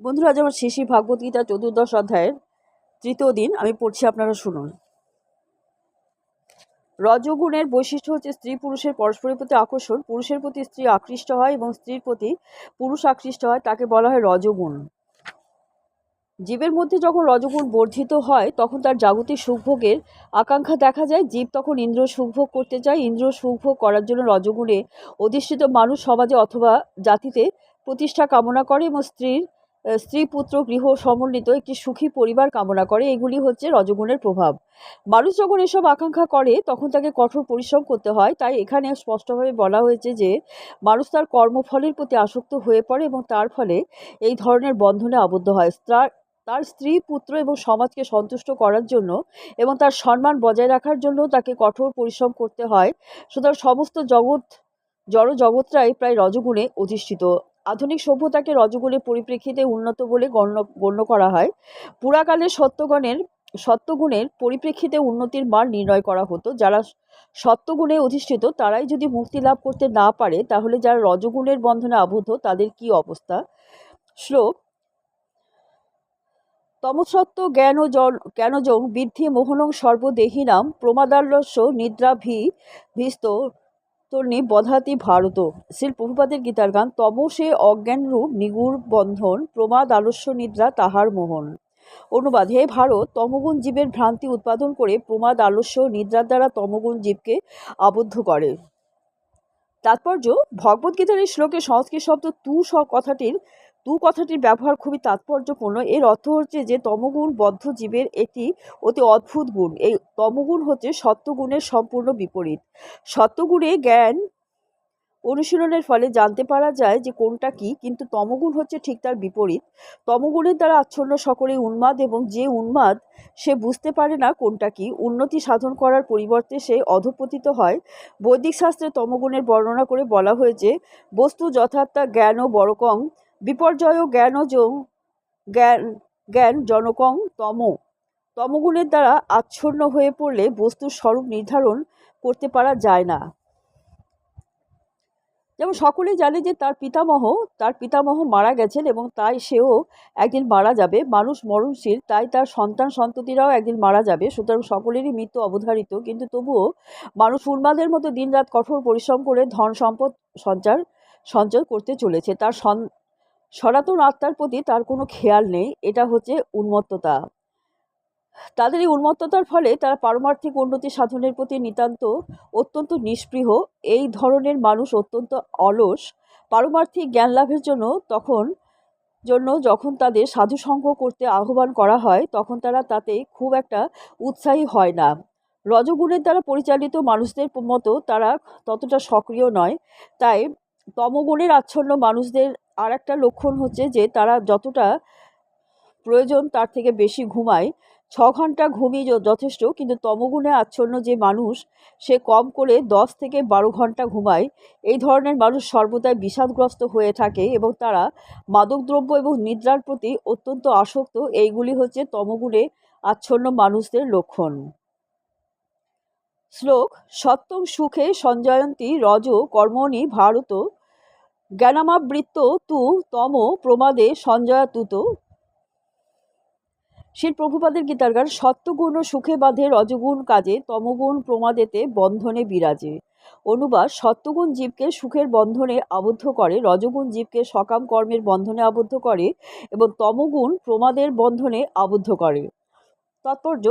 বন্ধুরা, আজ আমার শিশি ভাগবত গীতা চতুর্দশ অধ্যায়ের তৃতীয় দিন। আমি পড়ছি, আপনারা শুনুন। রজগুণের বৈশিষ্ট্য হচ্ছে স্ত্রী পুরুষের পরস্পরের প্রতি আকর্ষণ। পুরুষের প্রতি স্ত্রী আকৃষ্ট হয় এবং স্ত্রীর প্রতি পুরুষ আকৃষ্ট হয়, তাকে বলা হয় রজগুণ। জীবের মধ্যে যখন রজগুণ বর্ধিত হয়, তখন তার জাগতিক সুখভোগের আকাঙ্ক্ষা দেখা যায়। জীব তখন ইন্দ্র সুখভোগ করতে চায়। ইন্দ্র সুখভোগ করার জন্য রজগুণে অধিষ্ঠিত মানুষ সমাজে অথবা জাতিতে প্রতিষ্ঠা কামনা করে এবং স্ত্রীর স্ত্রী, পুত্র, গৃহ সমন্বিত একটি সুখী পরিবার কামনা করে। এগুলি হচ্ছে রজগুণের প্রভাব। মানুষ যখন এসব আকাঙ্ক্ষা করে, তখন তাকে কঠোর পরিশ্রম করতে হয়। তাই এখানে স্পষ্টভাবে বলা হয়েছে যে, মানুষ তার কর্মফলের প্রতি আসক্ত হয়ে পড়ে এবং তার ফলে এই ধরনের বন্ধনে আবদ্ধ হয়। তার তার স্ত্রী, পুত্র এবং সমাজকে সন্তুষ্ট করার জন্য এবং তার সম্মান বজায় রাখার জন্য তাকে কঠোর পরিশ্রম করতে হয়। সুতরাং সমস্ত জগৎ জড় জগৎটাই প্রায় রজগুণে অধিষ্ঠিত। আধুনিক সভ্যতাকে রজগুণের পরিপ্রেক্ষিতে উন্নত বলে গণ্য গণ্য করা হয়। পুরাকালে সত্যগণের, সত্যগুণের পরিপ্রেক্ষিতে উন্নতির মান নির্ণয় করা হতো। যারা সত্যগুণে অধিষ্ঠিত, তারাই যদি মুক্তি লাভ করতে না পারে, তাহলে যারা রজগুণের বন্ধনে আবদ্ধ, তাদের কি অবস্থা? শ্লোক, তমসত্ত্ব জ্ঞান জ্ঞানজং বৃদ্ধি মোহনং সর্বদেহিনাম প্রমাদালস্য নিদ্রাভি ভিস্ত তর্ণি বধাতি ভারত শ্রী প্রভুপাদের গীতার গান তম সে অজ্ঞানরূপ নিগুড় বন্ধন, প্রমাদ আলস্য নিদ্রা তাহার মোহন। অনুবাদ, হে ভারত, তমগুণ জীবের ভ্রান্তি উৎপাদন করে প্রমাদ আলস্য নিদ্রার দ্বারা তমগুণ জীবকে আবদ্ধ করে। তাৎপর্য, ভগবদ্গীতার এই শ্লোকে সংস্কৃত শব্দ তু কথাটির তু কথাটির ব্যবহার খুবই তাৎপর্যপূর্ণ। এর অর্থ হচ্ছে যে তমগুণ বদ্ধ জীবের একটি অতি অদ্ভুত গুণ। এই তমগুণ হচ্ছে সত্যগুণের সম্পূর্ণ বিপরীত। সত্যগুণে জ্ঞান অনুশীলনের ফলে জানতে পারা যায় যে কোনটা কি, কিন্তু তমগুণ হচ্ছে ঠিক তার বিপরীত। তমগুণের দ্বারা আচ্ছন্ন সকলেই উন্মাদ এবং যে উন্মাদ, সে বুঝতে পারে না কোনটা কি। উন্নতি সাধন করার পরিবর্তে সে অধপতিত হয়। বৈদিক শাস্ত্রে তমগুণের বর্ণনা করে বলা হয়েছে, বস্তু যথার্থ জ্ঞান ও বড়কং বিপর্যয় জ্ঞান জ্ঞান জ্ঞান জনকং তম। তমগুণের দ্বারা আচ্ছন্ন হয়ে পড়লে বস্তুর স্বরূপ নির্ধারণ করতে পারা যায় না। যেমন সকলেই জানে যে তার পিতামহ তার পিতামহ মারা গেছেন এবং তাই সেও একদিন মারা যাবে। মানুষ মরণশীল, তাই তার সন্তান সন্ততিরাও একদিন মারা যাবে। সুতরাং সকলেরই মৃত্যু অবধারিত। কিন্তু তবুও মানুষ উন্মাদের মতো দিনরাত কঠোর পরিশ্রম করে ধন সম্পদ সঞ্চার, সঞ্চয় করতে চলেছে। তার সনাতন আত্মার প্রতি তার কোনো খেয়াল নেই, এটা হচ্ছে উন্মত্ততা। তাদের এই উন্মত্ততার ফলে তারা পারমার্থিক উন্নতি সাধনের প্রতি নিতান্ত অত্যন্ত নিষ্পৃহ। এই ধরনের মানুষ অত্যন্ত অলস, পারমার্থিক জ্ঞান লাভের জন্য তখন, জন্য যখন তাদের সাধু সাধুসঙ্গ করতে আহ্বান করা হয়, তখন তারা তাতে খুব একটা উৎসাহী হয় না। রজগুণের দ্বারা পরিচালিত মানুষদের মতো তারা ততটা সক্রিয় নয়। তাই তমগুণের আচ্ছন্ন মানুষদের আর একটা লক্ষণ হচ্ছে যে তারা যতটা প্রয়োজন তার থেকে বেশি ঘুমায়। ছ ঘণ্টা ঘুমই যথেষ্ট, কিন্তু তমগুণে আচ্ছন্ন যে মানুষ, সে কম করে দশ থেকে বারো ঘণ্টা ঘুমায়। এই ধরনের মানুষ সর্বদাই বিষাদগ্রস্ত হয়ে থাকে এবং তারা মাদকদ্রব্য এবং নিদ্রার প্রতি অত্যন্ত আসক্ত। এইগুলি হচ্ছে তমগুণে আচ্ছন্ন মানুষদের লক্ষণ। শ্লোক সত্যং সুখে সঞ্জয়ন্তী রজ কর্মণি ভারত জ্ঞানামাবৃত্ত তু তম প্রমাদে সঞ্জয়াতুত। শ্রী প্রভুপাদের গীতার গান সত্যগুণ ও সুখে বাঁধে রজগুণ কাজে, তমগুণ প্রমাদেতে বন্ধনে বিরাজে। অনুবাদ সত্যগুণ জীবকে সুখের বন্ধনে আবদ্ধ করে, রজগুণ জীবকে সকাম কর্মের বন্ধনে আবদ্ধ করে এবং তমগুণ প্রমাদের বন্ধনে আবদ্ধ করে। তাৎপর্য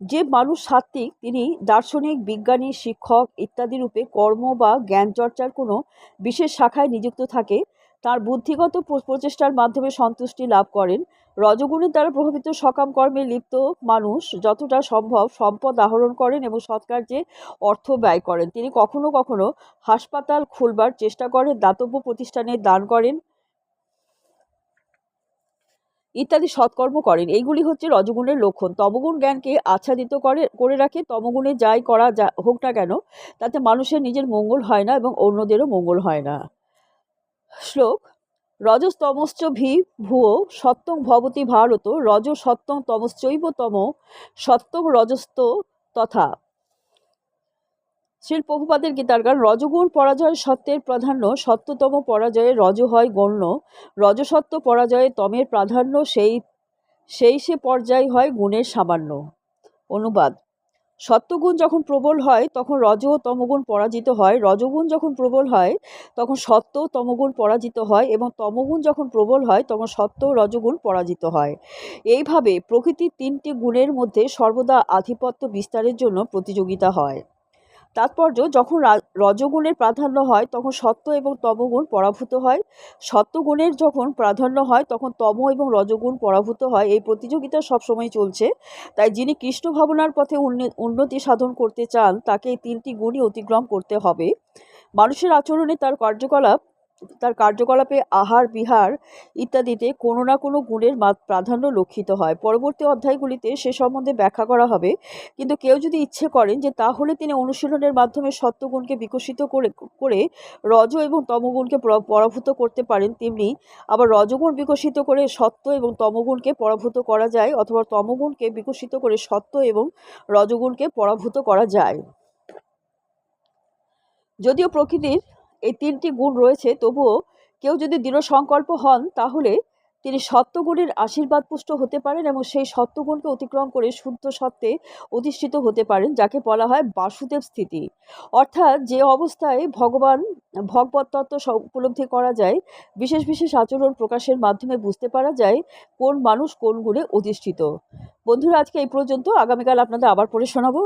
যে মানুষ সাত্ত্বিক, তিনি দার্শনিক, বিজ্ঞানী, শিক্ষক ইত্যাদি রূপে কর্ম বা জ্ঞান চর্চার কোনো বিশেষ শাখায় নিযুক্ত থাকে। তার বুদ্ধিগত প্রচেষ্টার মাধ্যমে সন্তুষ্টি লাভ করেন। রজগুণের দ্বারা প্রভাবিত সকাম কর্মে লিপ্ত মানুষ যতটা সম্ভব সম্পদ আহরণ করেন এবং সৎকার্যে অর্থ ব্যয় করেন। তিনি কখনো কখনো হাসপাতাল খুলবার চেষ্টা করেন, দাতব্য প্রতিষ্ঠানে দান করেন। ইত্যাদি সৎকর্ম করেন। এইগুলি হচ্ছে রজগুণের লক্ষণ। তমগুণ জ্ঞানকে আচ্ছাদিত করে করে রাখে। তমগুণে যাই করা যা হোক না কেন, তাতে মানুষের নিজের মঙ্গল হয় না এবং অন্যদেরও মঙ্গল হয় না। শ্লোক, রজস্তমশ্চ ভি ভুয়ো সত্যং ভবতি ভারত, রজ সত্যং তমশ্চৈব তম সত্যং রজস্ত তথা শ্রীল প্রভুপাদের গান রজগুণ পরাজয় সত্যের প্রাধান্য, সত্যতম পরাজয়ে রজ হয় গণ্য, রজসত্ব পরাজয়ে তমের প্রাধান্য, সেই সেই সে পর্যায় হয় গুণের সামান্য। অনুবাদ। সত্যগুণ যখন প্রবল হয়, তখন রজ ও তমগুণ পরাজিত হয়। রজগুণ যখন প্রবল হয়, তখন সত্য তমগুণ পরাজিত হয় এবং তমগুণ যখন প্রবল হয়, তখন সত্য রজগুণ পরাজিত হয়। এইভাবে প্রকৃতির তিনটি গুণের মধ্যে সর্বদা আধিপত্য বিস্তারের জন্য প্রতিযোগিতা হয়। তাৎপর্য, যখন রজগুণের প্রাধান্য হয়, তখন সত্য এবং তমগুণ পরাভূত হয়। সত্যগুণের যখন প্রাধান্য হয়, তখন তম এবং রজগুণ পরাভূত হয়। এই প্রতিযোগিতা সবসময় চলছে। তাই যিনি কৃষ্ণ ভাবনার পথে উন্নে- উন্নতি সাধন করতে চান, তাকে এই তিনটি গুণই অতিক্রম করতে হবে। মানুষের আচরণে তার কার্যকলাপ তার কার্যকলাপে আহার, বিহার ইত্যাদিতে কোনো না কোনো গুণের প্রাধান্য লক্ষিত হয়। পরবর্তী অধ্যায়গুলিতে সে সম্বন্ধে ব্যাখ্যা করা হবে। কিন্তু কেউ যদি ইচ্ছে করেন যে তাহলে তিনি অনুশীলনের মাধ্যমে সত্যগুণকে বিকশিত করে করে রজ এবং তমগুণকে পরাভূত করতে পারেন, তেমনি আবার রজগুণ বিকশিত করে সত্য এবং তমগুণকে পরাভূত করা যায় অথবা তমগুণকে বিকশিত করে সত্য এবং রজগুণকে পরাভূত করা যায়। যদিও প্রকৃতির এই তিনটি গুণ রয়েছে, তবুও কেউ যদি দৃঢ় সংকল্প হন, তাহলে তিনি সত্যগুণের আশীর্বাদ পুষ্ট হতে পারেন এবং সেই সত্যগুণকে অতিক্রম করে শুদ্ধ সত্ত্বে অধিষ্ঠিত হতে পারেন, যাকে বলা হয় বাসুদেব স্থিতি। অর্থাৎ যে অবস্থায় ভগবান ভগবত তত্ত্ব উপলব্ধি করা যায়, বিশেষ বিশেষ আচরণ প্রকাশের মাধ্যমে বুঝতে পারা যায় কোন মানুষ কোন গুণে অধিষ্ঠিত। বন্ধুরা, আজকে এই পর্যন্ত। আগামীকাল আপনাদের আবার পড়ে শোনাবো।